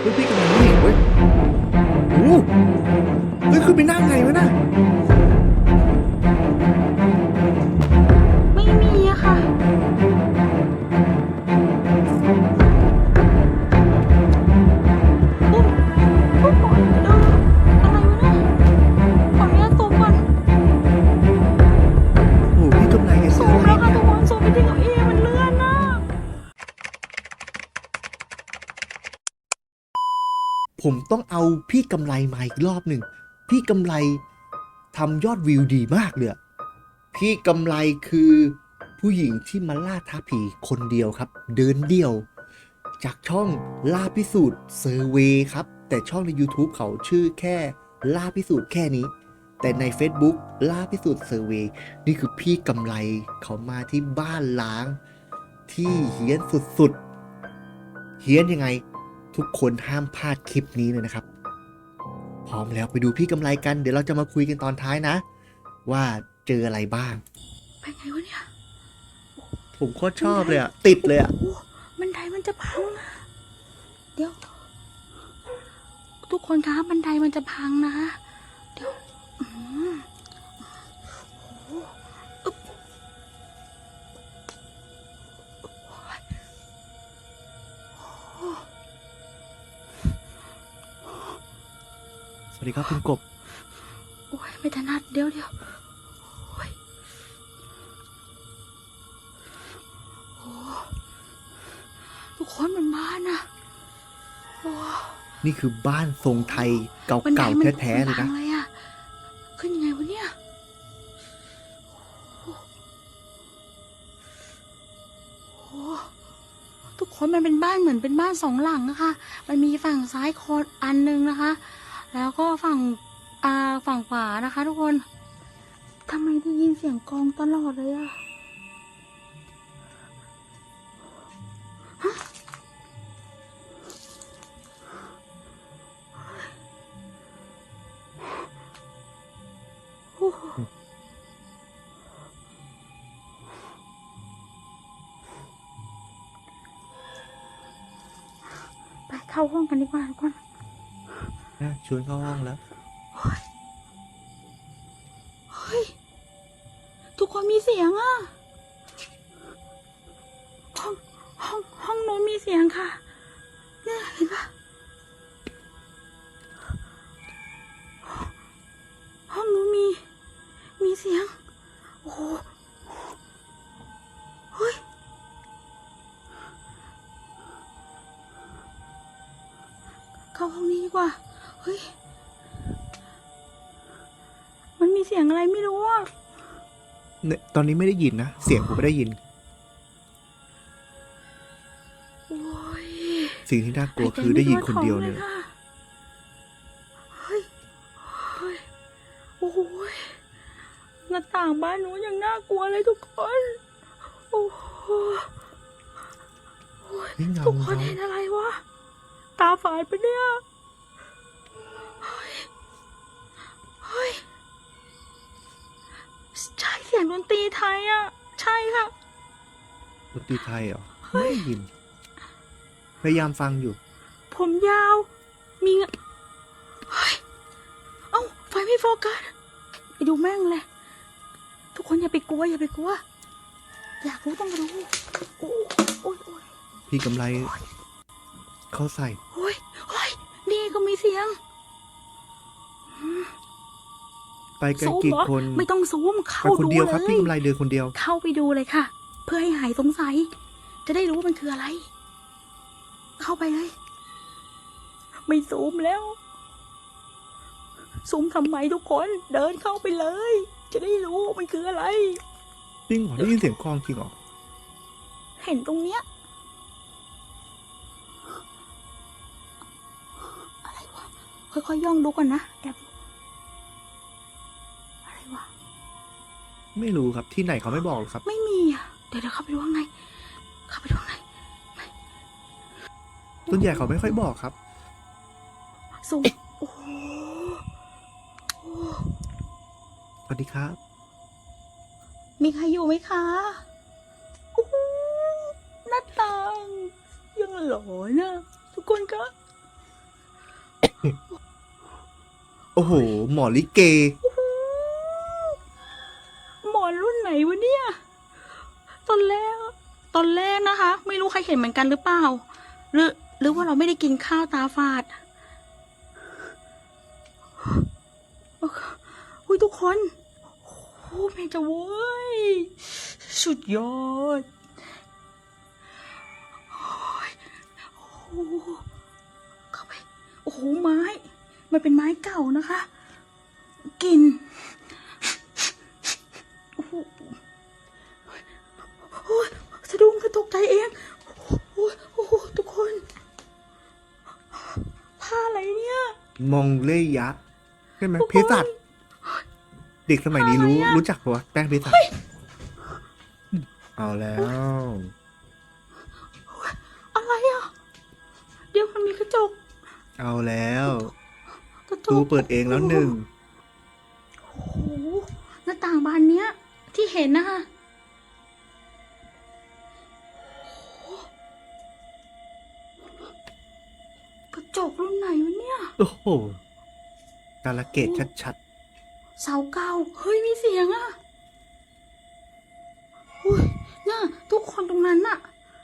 เฮ้ยพี่กำลังไม่เห็นเว้ยโอ้โหเฮ้ยขึ้นไปนั่งไงวะน่ะ ต้องเอาพี่กำไรมาอีกรอบหนึ่ง พี่กำไรทำยอดวิวดีมากเลย พี่กำไรคือผู้หญิงที่มาล่าท้าผีคนเดียวครับ เดินเดี่ยว จากช่องล่าพิสูจน์เซอร์เวครับ แต่ช่องใน YouTube เขาชื่อแค่ล่าพิสูจน์แค่นี้ แต่ใน Facebook ล่าพิสูจน์เซอร์เวนี่คือพี่กำไรเขามาที่บ้านล้าง ที่เฮี้ยนสุดๆเฮี้ยนยังไง ทุกคนห้ามพลาดคลิปนี้เลยนะครับ พร้อมแล้วไปดูพี่กำไรกัน เดี๋ยวเราจะมาคุยกันตอนท้ายนะ ว่าเจออะไรบ้าง ไปไงวะเนี่ย ผมโคตรชอบเลยอะติดเลยอะโอ้บันไดมันจะพังนะ เดี๋ยว ทุกคนคะบันไดมันจะพังนะ วัสดีครับคุณกบ โอ้ยไม่ถนัดเดี๋ยวเดี๋ยวโอ้ยโอ้ทุกคนมันบ้านอะโอ้นี่คือบ้านทรงไทยเก่บันไดามันๆแท้ๆเลยพันะงเลยอะขึ้นยังไงวะเนี่ยโอ้โหทุกคนมันเป็นบ้านเหมือนเป็นบ้านสองหลังอะค่ะมันมีฝั่งซ้ายคอนอันหนึงนะคะ แล้วก็ฝั่งอ่าฝั่งขวานะคะทุกคนทำไมได้ยินเสียงกองตลอดเลยอะฮะโอ้โหไปเข้าห้องกันดีกว่าทุกคน นะชวนเข้าห้องแล้ว เฮ้ยทุกคนมีเสียงอะห้อง ห้อง ห้องโน้นมีเสียงค่ะ เนี่ยเห็นปะห้องนู้นมี มีเสียง โอ้โหเฮ้ย เข้าห้องนี้ดีกว่า เฮ้ย มันมีเสียงอะไรไม่รู้อะเนี่ยตอนนี้ไม่ได้ยินนะ เสียงผมไม่ได้ยิน โอ้ยสิ่งที่น่ากลัวคือได้ยินคนเดียวเลยหาใจไม่ทั่วท้องเฮ้ย เฮ้ย โอ้ย หน้าต่างบ้านหนูยังน่ากลัวเลยทุกคน โอ้โหโอ้ย นี่เงาทุกคนเงา เห็นอะไรวะ ตาฝาดปะเนี่ย ดนตรีไทยอะ ใช่ค่ะ ดนตรีไทยเหรอ ไม่ได้ยิน พยายามฟังอยู่ ผมยาว มีเงเฮ้ยเอ้าไฟไม่โฟกัสไปดูแม่งเลย ทุกคนอย่าไปกลัว อย่าไปกลัว อยากรู้ต้องรู้โอ้โอ้ยโอ้ยพี่กำไรเขาใส่ โอ้ยโอ้ยนี่ก็มีเสียง ไปกันซูมกี่เหรอคน ไม่ต้องซูมเข้าไปคนดูเดียวเลครับพี่ย กำไรเดินคนเดียว เข้าไปดูเลยค่ะ เพื่อให้หายสงสัย จะได้รู้ว่ามันคืออะไร เข้าไปเลย ไม่ซูมแล้ว ซูมทำไมทุกคน เดินเข้าไปเลย จะได้รู้ว่ามันคืออะไร จริงเหรอได้ยินเสียงคลองจริงเหรอเห็นตรงเนี้ย อะไรวะค่อยๆย่องดูก่อนนะแอบดู ไม่รู้ครับที่ไหนเขาไม่บอกหรอกครับ ไม่มีอะเดี๋ยวเดี๋ยวเข้าไปดูข้างในเข้าไปดูข้างในส่วนใหญ่เขาไม่ค่อยบอกครับ สูงโอ้โหโอ้สวัสดีครับ มีใครอยู่ไหมคะโอ้โหหน้าต่างยังหลอนนะทุกคนคะโอ้โห หมอลิเกหมอ นรุ่นไหนวะเนี่ย ตอนแรก ตอนแรกนะคะ ไม่รู้ใครเห็นเหมือนกันหรือเปล่า หรือ หรือว่าเราไม่ได้กินข้าวตาฝาด อุ้ยทุกคน โอ้แม่จะเว้ย สุดยอด โอ้โอ้โหเข้าไป โอ้โหไม้ มันเป็นไม้เก่านะคะ กิน โอ้โหโอ้ยสะดุ้งกระตกใจเองโอ้ยโอ้โหทุกคนผ้าอะไรเนี่ย มองเล่ยักษ์ใช่ไหมโอ้โหเภสัชเด็กสมัยนี้รู้อะไรอะ รู้จักปะวะแป้งเภสัชเอาแล้ว อะไรอะ เดี๋ยวมันมีกระจกเอาแล้ว กระจกตู้เปิดเองแล้วหนึ่ง เห็นนะคะโอ้โหกระจกรุ่นไหนวะเนี่ย โอ้โหกาลเกตชัดเสาเก่า เฮ้ย มีเสียงอะอุ้ยน่ะทุกคนตรงนั้นน่ะ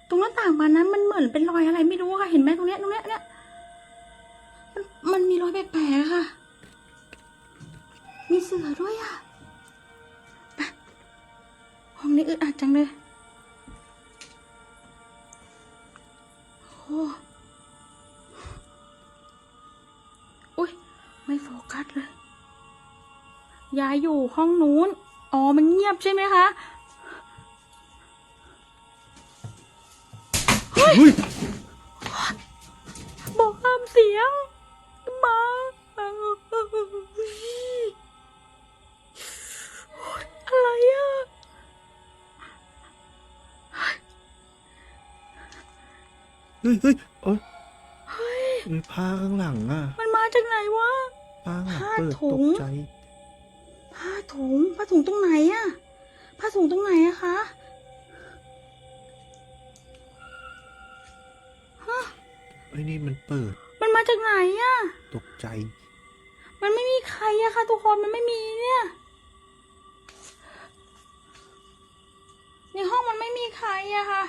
ตรงหน้าต่างบานนั้นมันเหมือนเป็นรอยอะไรไม่รู้อะค่ะ เห็นไหมตรงเนี้ยตรงเนี้ยเนี่ย มันมันมีรอยแปลกๆอะค่ะ มีเสือด้วยอะไปห้ องนี้อึดอัดจังเลย โอ้อุ้ยไม่โฟกัสเลย ยายอยู่ห้องนู้น อ๋อ มันเงียบใช่ไหมคะๆเฮ้ย บอกห้ามเสียง ฮ้ยเฮ้ยโอ้ยเฮ้ย เอ้ยผ้าข้างหลังอะมันมาจากไหนวะ ผ้าข้างหลังผ้าเปิดถุตงกใจ ผ้าถุง ผ้าถุงตรงไหนอะผ้าถุงตรงไหนอะคะเอ้ยนี่มันเปิดมันมาจากไหนอะตกใจ มันไม่มีใครอะค่ะ ทุกคน มันไม่มีเนี่ย ในห้องมันไม่มีใครอะค่ะ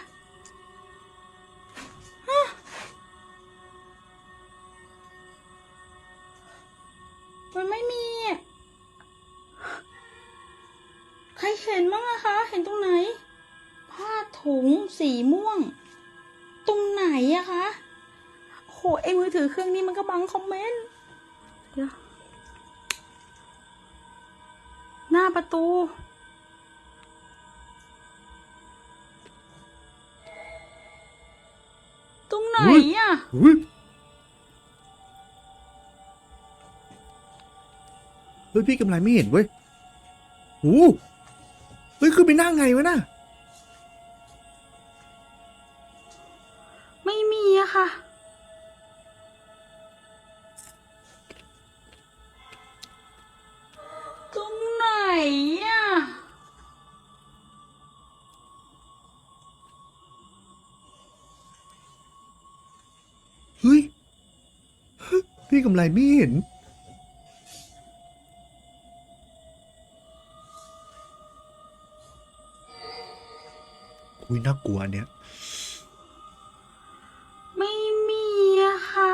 นตรงไหน ผ้าถุงสีม่วง ตรงไหนอะคะโหไอมือถือเครื่องนี้มันก็บังคอมเมนต์เดี๋ยวหน้าประตู ตรงไหนอะเฮ้ยเฮ้ยพี่กำไรไม่เห็นเว้ยโอ้ เฮ้ยคือไปนั่งไงวะน่ะไม่มีอะค่ะ ตรงไหนอะเฮ้ยเฮ้ยพี่กำไรไม่เห็น ยน่ากลัวอันเนี้ยไม่มีอะค่ะ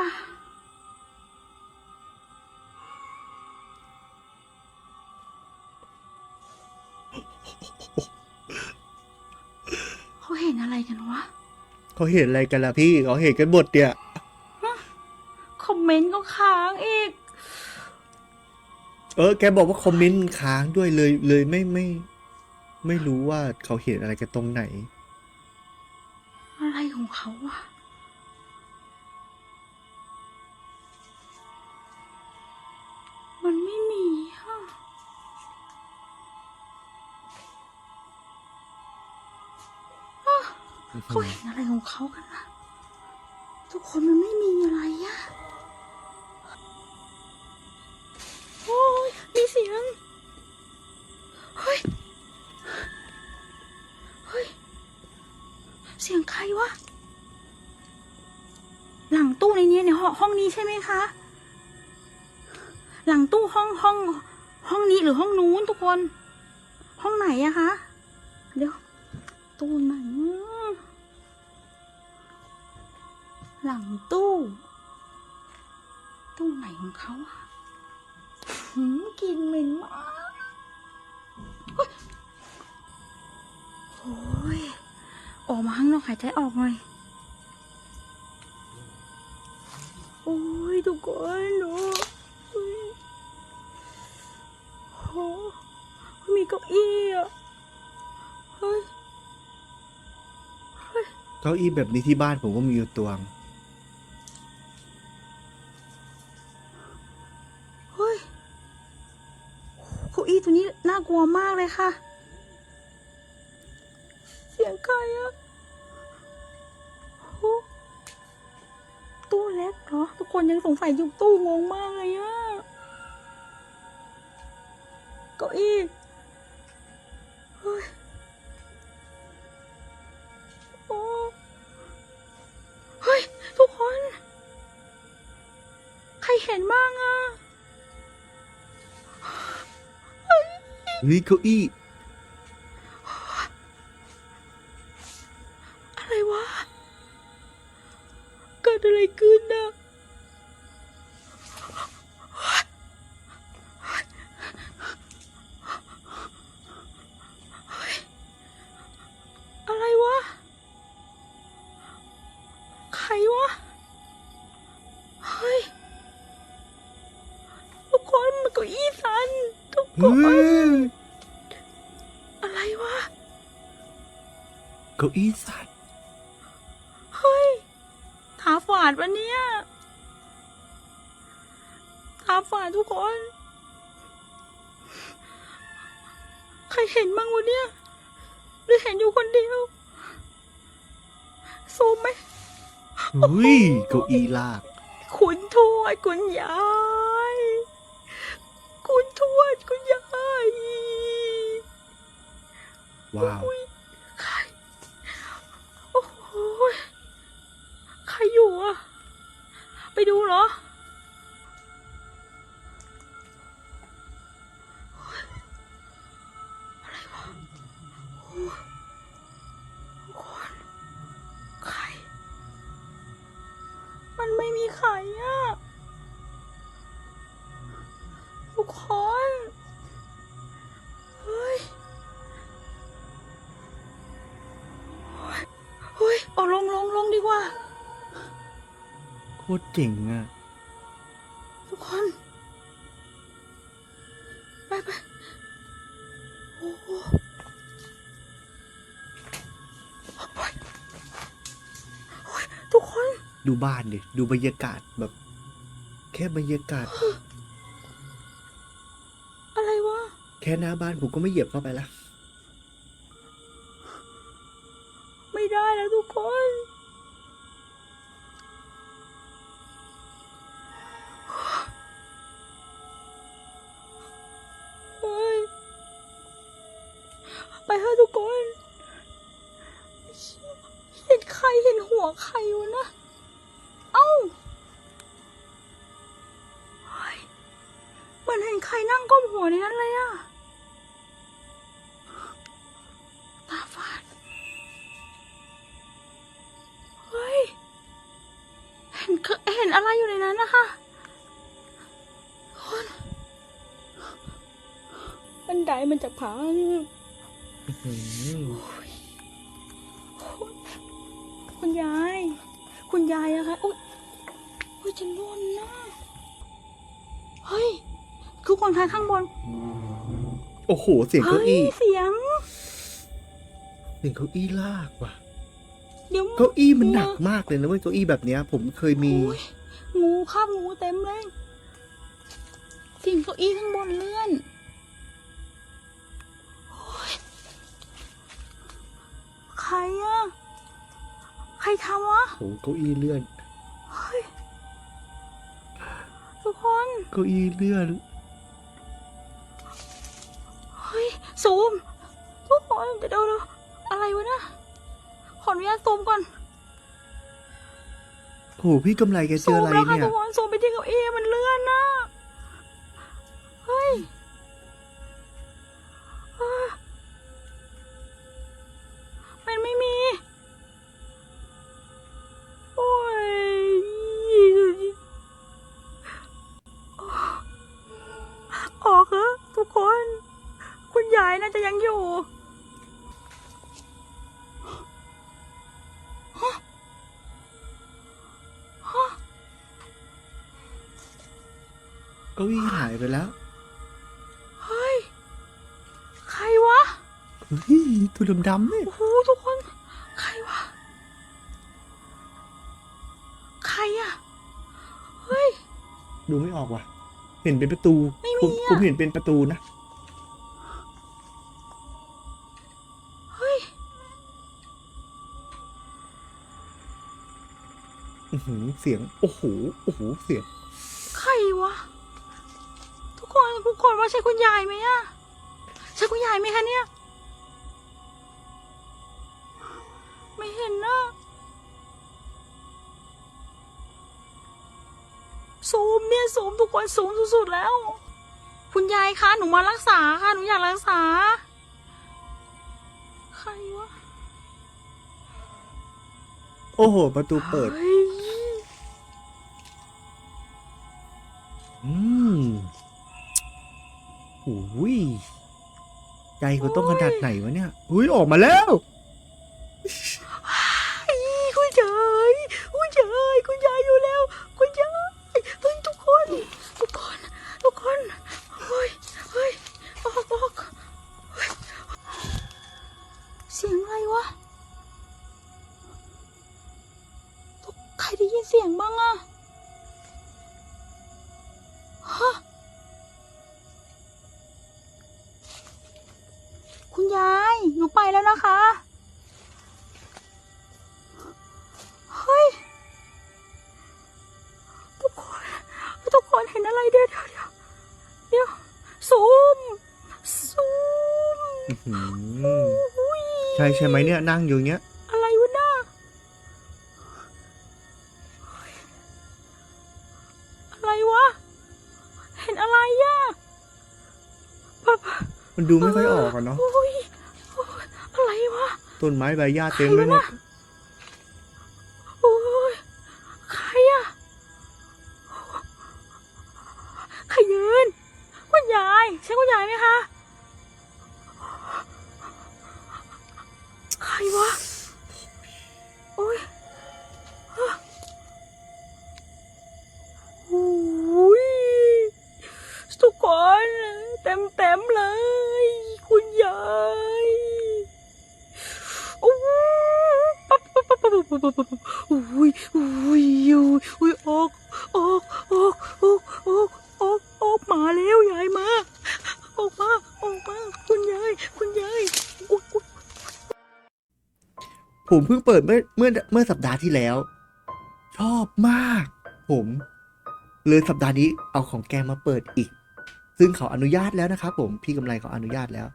เขาเห็นอะไรกันวะ เขาเห็นอะไรกันล่ะพี่เขาเห็นกันหมดเนี่ย คอมเมนต์ก็ค้างอีก เออ แกบอกว่าคอมเมนต์ค้างด้วยเลยเลยไม่ไม่ ไม่รู้ว่าเขาเห็นอะไรกันตรงไหนอะไร ของเขาวะมันไม่มีอะอะเขาเห็นอะไรของเขากันล่ะทุกคนมันไม่มีอะไรอะโอ้ยมีเสียง วะ หลังตู้ในนี้ในห้องห้องนี้ใช่ไหมคะ หลังตู้ห้องห้อง ห้องนี้หรือห้องนู้นทุกคน ห้องไหนอะคะ เดี๋ยว ตู้ไหน หลังตู้ ตู้ไหนของเขาอะหืมกินเหม็นมากโอ้ย ออกมาข้างนอกหายใจออกหน่อยโอ้ยทุกคนดูเฮ้ยโหมีเก้าอี้อะเฮ้ยเก้าอี้แบบนี้ที่บ้านผมก็มีอยู่ตัวงเฮ้ยเก้าอี้ตัวนี้น่ากลัวมากเลยค่ะ เสียงใครอะโอ้ตู้เล็กเหรอ ทุกคนยังสงสัยอยู่ตู้งงมากเลยอะเก้าอี้เฮ้ยโอ้เฮ้ยทุกคน ใครเห็นบ้างอะเฮ้ยเก้าอี้ อะไรวะเกิดอะไรขึ้นนะเฮ้ยอะไรวะ ใครวะ เฮ้ย ทุกคนมันเก็อี้สัน ทุกคเฮ้นยอะไรวะ เก้าอี้สัตาฝาดวะเนี่ยตาฝาดทุกคน ใครเห็นบ้างวะเนี่ยหรือเห็นอยู่คนเดียว ซูมไหมเฮ้ยเก้าอี้ลากคุณทวดคุณยาย คุณทวดคุณยายว้าวอุ๊ยใคร โอ้โหยใครอยู่อะไปดูเหรอ อะไรวะโอ้คนใครมันไม่มีใครอะทุกคน คตรเจ๋งอะ ทุกคนไปไปโอ้โหโอ้ยโอ้ยทุกคนดูบ้านดิ ดูบรรยากาศแบบ แค่บรรยากาศ อะไรวะ แค่หน้าบ้านผมก็ไม่เหยียบเข้าไปละ ไม่ได้แล้วทุกคน อเห็นอะไรอยู่ในนั้นนะคะคนบันไดมันจะพังคุณยาย คุณยายอะคะอุ้ยอุ้ยจะร่วงนะเฮ้ย ทุกคนคะข้างบน โอ้โห เสียงเฮ้เก้ายอี้เสียงเสียงเก้าอี้ลากว่ะเดี๋ยวเก้าอี้มันหนักมากเลยนะเว้ยเก้าอี้แบบเนี้ย ผมเคยมีโอ้ย งูคาบงูเต็มเลยสิ่งเก้าอี้ข้างบนเลื่อนโอ้ยใครอะใครทำวะโอ้โหเก้าอี้เลื่อนเฮ้ยทุกคนเก้าอี้เลื่อนเฮ้ยซูมทุกคนเดี๋ยวเดี๋ยวอะไรวะนะขออนุญาตซูมก่อน โอ้หพี่กำไรแกเจออะไรเนี่ย ซูมแล้วค่ะทุกคนซูมไปที่เก้าอี้มันเลื่อนนะเฮ้ยอ่ามันไม่มี โอ้ยออกเหอะทุกคน คุณยายน่าจะยังอยู่ หายไปแล้วเฮ้ย ใครวะเฮ้ยตัวดำๆเนี่ยโอ้โหทุกคน ใครวะ ใครอะเฮ้ย ดูไม่ออกว่ะ เห็นเป็นประตูไม่มีผมอะ ผมเห็นเป็นประตูนะเฮ้ย อื้อหือเสียง โอ้โหโอ้โหเสียง ใครวะทุก คนทุกคนว่าใช่คุณยายไหมอะใช่คุณยายไหมคะเนี่ย ไม่เห็นนะซูมเนี่ยซูมทุกคนซูมสุดๆแล้ว คุณยายคะหนูมารักษาค่ะหนูอยากรักษา ใครวะ โอ้โห ประตูเปิดฮ้ย โอ้ยใจเขาต้องขนาดไหนวะเนี่ย อุ้ยออกมาแล้วอีคุณยายคุณยายคุณยายอยู่แล้ว คุณยายเฮ้ยทุกคน ทุกคน ทุกคนเฮ้ยเฮ้ยออกออกเสียงอะไรวะ ใครได้ยินเสียงบ้างอะ ยาย หนูไปแล้วนะคะ เฮ้ย ทุกคน ทุกคนเห็นอะไรเดี๋ยวเดี๋ยวเดี๋ยวเดี๋ยวซูม ซูมอื้อหืออุ้ยใช่ใช่ไหมเนี่ยนั่งอยู่อย่างเงี้ย อะไรวะน่าอะไรวะ เห็นอะไรอะปะปะมันดูไม่ค่อยออกอะเนาะ ต้นไม้ใบหญ้าเต็มไปหมด ผมเพิ่งเปิดเมื่อเมื่อเมื่อสัปดาห์ที่แล้ว ชอบมาก ผมเลยสัปดาห์นี้เอาของแกมาเปิดอีก ซึ่งเขาอนุญาตแล้วนะครับผมพี่กำไรเขาอนุญาตแล้ว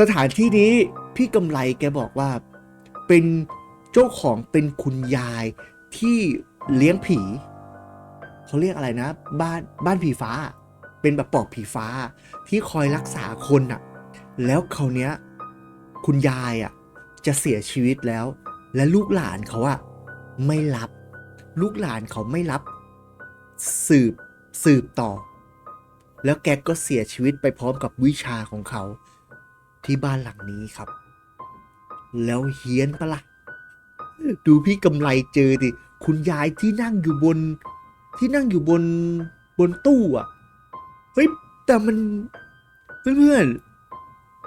สถานที่นี้พี่กำไรแกบอกว่า เป็นเจ้าของเป็นคุณยายที่เลี้ยงผี เขาเรียกอะไรนะ บ้านบ้านผีฟ้า เป็นแบบปอบผีฟ้าที่คอยรักษาคนอะแล้วเขาวเนี้ย คุณยายอะ จะเสียชีวิตแล้ว และลูกหลานเขาอะไม่รับ ลูกหลานเขาไม่รับ สืบสืบต่อ แล้วแกก็เสียชีวิตไปพร้อมกับวิชาของเขา ที่บ้านหลังนี้ครับ แล้วเฮี้ยนปะละ่ะดูพี่กำไรเจอดิคุณยายที่นั่งอยู่บน ที่นั่งอยู่บนบนตู้อะเฮ้ยแต่มันเพื่อนๆ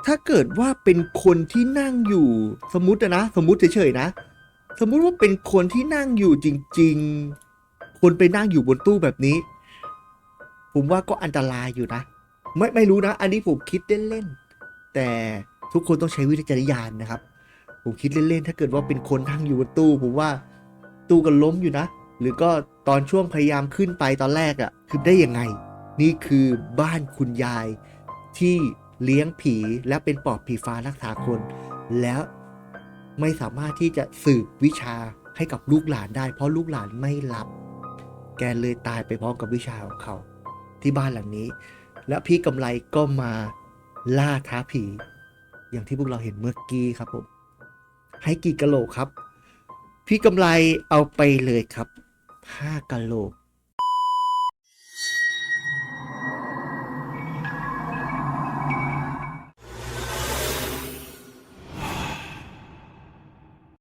ถ้าเกิดว่าเป็นคนที่นั่งอยู่ สมมตินะ สมมติเฉยๆนะ สมมุติว่าเป็นคนที่นั่งอยู่จริง ๆ คนไปนั่งอยู่บนตู้แบบนี้ ผมว่าก็อันตรายอยู่นะ ไม่ไม่รู้นะ อันนี้ผมคิดเล่นๆแต่ทุกคนต้องใช้วิจารณญาณนะครับ ผมคิดเล่นๆถ้าเกิดว่าเป็นคนนั่งอยู่บนตู้ ผมว่าตู้กันล้มอยู่นะ หรือก็ตอนช่วงพยายามขึ้นไปตอนแรกอะ่ะคือได้ยังไง นี่คือบ้านคุณยายที่ เลี้ยงผีและเป็นปอบผีฟ้ารักษาคน แล้วไม่สามารถที่จะสืบวิชาให้กับลูกหลานได้ เพราะลูกหลานไม่รับ แกเลยตายไปพร้อมกับวิชาของเขา ที่บ้านหลังนี้ และพี่กำไรก็มาล่าท้าผี อย่างที่พวกเราเห็นเมื่อกี้ครับผม ให้กี่กะโหลกครับ พี่กำไรเอาไปเลยครับห้ากะโหลก